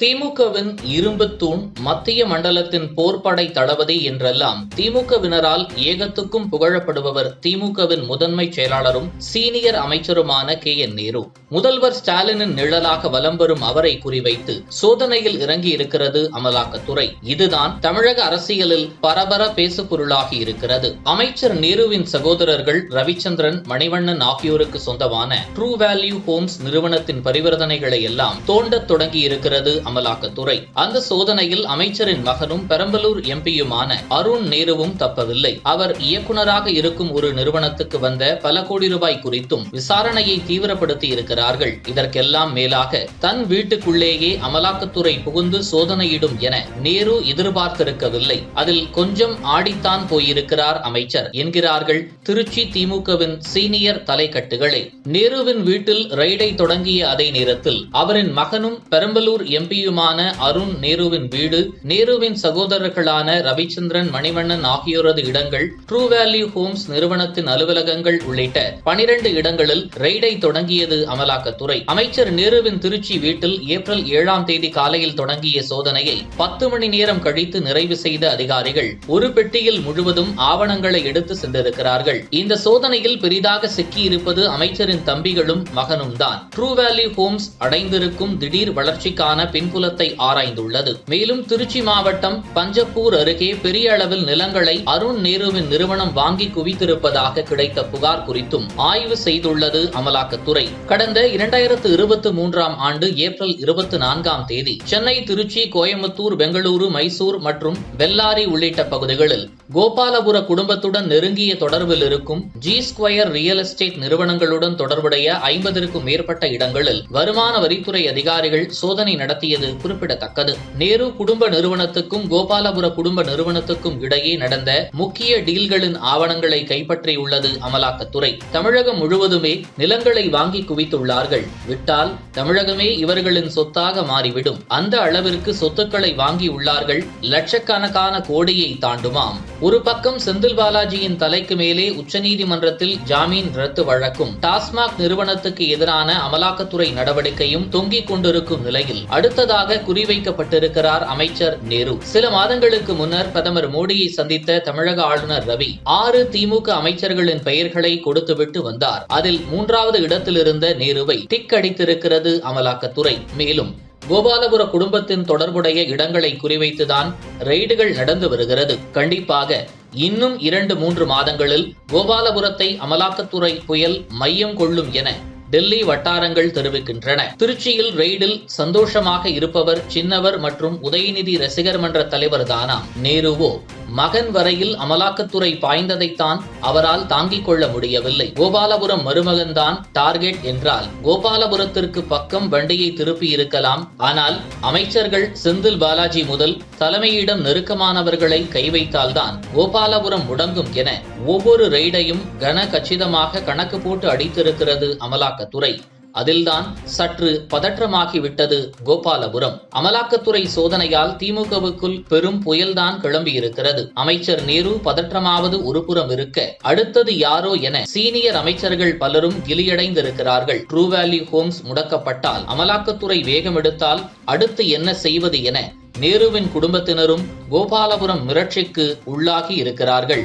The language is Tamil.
திமுகவின் இரும்புத்தூண் மத்திய மண்டலத்தின் போர்ப்படை தளபதி என்றெல்லாம் திமுகவினரால் ஏகத்துக்கும் புகழப்படுபவர் திமுகவின் முதன்மை செயலாளரும் சீனியர் அமைச்சருமான கே என் நேரு. முதல்வர் ஸ்டாலினின் நிழலாக வலம் வரும் அவரை குறிவைத்து சோதனையில் இறங்கி இருக்கிறது அமலாக்கத்துறை. இதுதான் தமிழக அரசியலில் பரபர பேசுபொருளாகி இருக்கிறது. அமைச்சர் நேருவின் சகோதரர்கள் ரவிச்சந்திரன் மணிவண்ணன் ஆகியோருக்கு சொந்தமான ட்ரூ வேல்யூ ஹோம்ஸ் நிறுவனத்தின் பரிவர்த்தனைகளை எல்லாம் தோண்டத் தொடங்கி இருக்கிறது அமலாக்கத்துறை. அந்த சோதனையில் அமைச்சரின் மகனும் பெரம்பலூர் எம்பியுமான அருண் நேருவும் தப்பவில்லை. அவர் இயக்குநராக இருக்கும் ஒரு நிறுவனத்துக்கு வந்த பல கோடி ரூபாய் குறித்தும் விசாரணையை தீவிரப்படுத்தி இருக்கிறார்கள். இதற்கெல்லாம் மேலாக தன் வீட்டுக்குள்ளேயே அமலாக்கத்துறை புகுந்து சோதனையிடும் என நேரு எதிர்பார்த்திருக்கவில்லை. அதில் கொஞ்சம் ஆடித்தான் போயிருக்கிறார் அமைச்சர் என்கிறார்கள் திருச்சி திமுகவின் சீனியர் தலைக்கட்டுகளே. நேருவின் வீட்டில் ரெய்டை தொடங்கிய அதே நேரத்தில் அவரின் மகனும் பெரம்பலூர் எம்பி எம்பியுமான அருண் நேருவின் வீடு நேருவின் சகோதரர்களான ரவிச்சந்திரன் மணிவண்ணன் ஆகியோரது இடங்கள் ட்ரூ வேல்யூ ஹோம்ஸ் நிறுவனத்தின் அலுவலகங்கள் உள்ளிட்ட பனிரெண்டு இடங்களில் ரெய்டை தொடங்கியது அமலாக்கத்துறை. அமைச்சர் நேருவின் திருச்சி வீட்டில் ஏப்ரல் ஏழாம் தேதி காலையில் தொடங்கிய சோதனையை பத்து மணி நேரம் கழித்து நிறைவு செய்த அதிகாரிகள் ஒரு பெட்டியில் முழுவதும் ஆவணங்களை எடுத்து சென்றிருக்கிறார்கள். இந்த சோதனையில் பெரிதாக சிக்கியிருப்பது அமைச்சரின் தம்பிகளும் மகனும் தான் ட்ரூ வேல்யூ ஹோம்ஸ் அடைந்திருக்கும் திடீர் வளர்ச்சிக்கான பின் மின்புலத்தை ஆராய்ந்துள்ளது. மேலும் திருச்சி மாவட்டம் பஞ்சப்பூர் அருகே பெரிய அளவில் நிலங்களை அருண் நேருவின் நிறுவனம் வாங்கி குவித்திருப்பதாக கிடைத்த புகார் குறித்தும் ஆய்வு செய்துள்ளது அமலாக்கத்துறை. கடந்த இரண்டாயிரத்து இருபத்தி மூன்றாம் ஆண்டு ஏப்ரல் இருபத்தி நான்காம் தேதி சென்னை திருச்சி கோயம்புத்தூர் பெங்களூரு மைசூர் மற்றும் பெல்லாரி உள்ளிட்ட பகுதிகளில் கோபாலபுர குடும்பத்துடன் நெருங்கிய தொடர்பில் இருக்கும் ஜி ஸ்கொயர் ரியல் எஸ்டேட் நிறுவனங்களுடன் தொடர்புடைய ஐம்பதற்கும் மேற்பட்ட இடங்களில் வருமான வரித்துறை அதிகாரிகள் சோதனை நடத்திய நடத்தியது குறிப்பிடத்தக்கது. நேரு குடும்ப நிறுவனத்துக்கும் கோபாலபுர குடும்ப நிறுவனத்துக்கும் இடையே நடந்த முக்கிய டீல்களின் ஆவணங்களை கைப்பற்றியுள்ளது அமலாக்கத்துறை. தமிழகம் முழுவதுமே நிலங்களை வாங்கி குவித்துள்ளார்கள். விட்டால் தமிழகமே இவர்களின் சொத்தாக மாறிவிடும். அந்த அளவிற்கு சொத்துக்களை வாங்கி உள்ளார்கள். லட்சக்கணக்கான கோடியை தாண்டுமாம். ஒரு பக்கம் செந்தில் பாலாஜியின் தலைக்கு மேலே உச்சநீதிமன்றத்தில் ஜாமீன் ரத்து வழக்கும் டாஸ்மாக் நிறுவனத்துக்கு எதிரான அமலாக்கத்துறை நடவடிக்கையும் தொங்கிக் கொண்டிருக்கும் நிலையில் அடுத்த அடுத்ததாக குறிவைக்கப்பட்டிருக்கிறார் அமைச்சர் நேரு. சில மாதங்களுக்கு முன்னர் பிரதமர் மோடியை சந்தித்த தமிழக ஆளுநர் ரவி ஆறு திமுக அமைச்சர்களின் பெயர்களை கொடுத்துவிட்டு வந்தார். அதில் மூன்றாவது இடத்திலிருந்த நேருவை டிக் அடித்திருக்கிறது அமலாக்கத்துறை. மேலும் கோபாலபுர குடும்பத்தின் தொடர்புடைய இடங்களை குறிவைத்துதான் ரெய்டுகள் நடந்து வருகிறது. கண்டிப்பாக இன்னும் இரண்டு மூன்று மாதங்களில் கோபாலபுரத்தை அமலாக்கத்துறை புயல் மையம் கொள்ளும் என டெல்லி வட்டாரங்கள் தெரிவிக்கின்றன. திருச்சியில் ரெய்டில் சந்தோஷமாக இருப்பவர் சின்னவர் மற்றும் உதயநிதி ரசிகர் மன்ற தலைவர் தானா நேருவோ? மகன் வரையில் அமலாக்கத்துறை பாய்ந்ததைத்தான் அவரால் தாங்கிக் கொள்ள முடியவில்லை. கோபாலபுரம் மருமகன்தான் டார்கெட் என்றால் கோபாலபுரத்திற்கு பக்கம் வண்டியை திருப்பி இருக்கலாம். ஆனால் அமைச்சர்கள் செந்தில் பாலாஜி முதல் தலைமையிடம் நெருக்கமானவர்களை கை வைத்தால்தான் கோபாலபுரம் முடங்கும் என ஒவ்வொரு ரெய்டையும் கன கச்சிதமாக கணக்கு போட்டு அடித்திருக்கிறது அமலாக்கத்துறை. அதில்தான் சற்று பதற்றமாகிவிட்டது கோபாலபுரம். அமலாக்கத்துறை சோதனையால் திமுகவுக்குள் பெரும் புயல்தான் கிளம்பியிருக்கிறது. அமைச்சர் நேரு பதற்றமாவது ஒருபுறம் இருக்க அடுத்தது யாரோ என சீனியர் அமைச்சர்கள் பலரும் கிலியடைந்திருக்கிறார்கள் ட்ரூ வேல்யூ ஹோம்ஸ் முடக்கப்பட்டால் அமலாக்கத்துறை வேகம் எடுத்தால் அடுத்து என்ன செய்வது என நேருவின் குடும்பத்தினரும் கோபாலபுரம் மிரட்சிக்கு உள்ளாகி இருக்கிறார்கள்.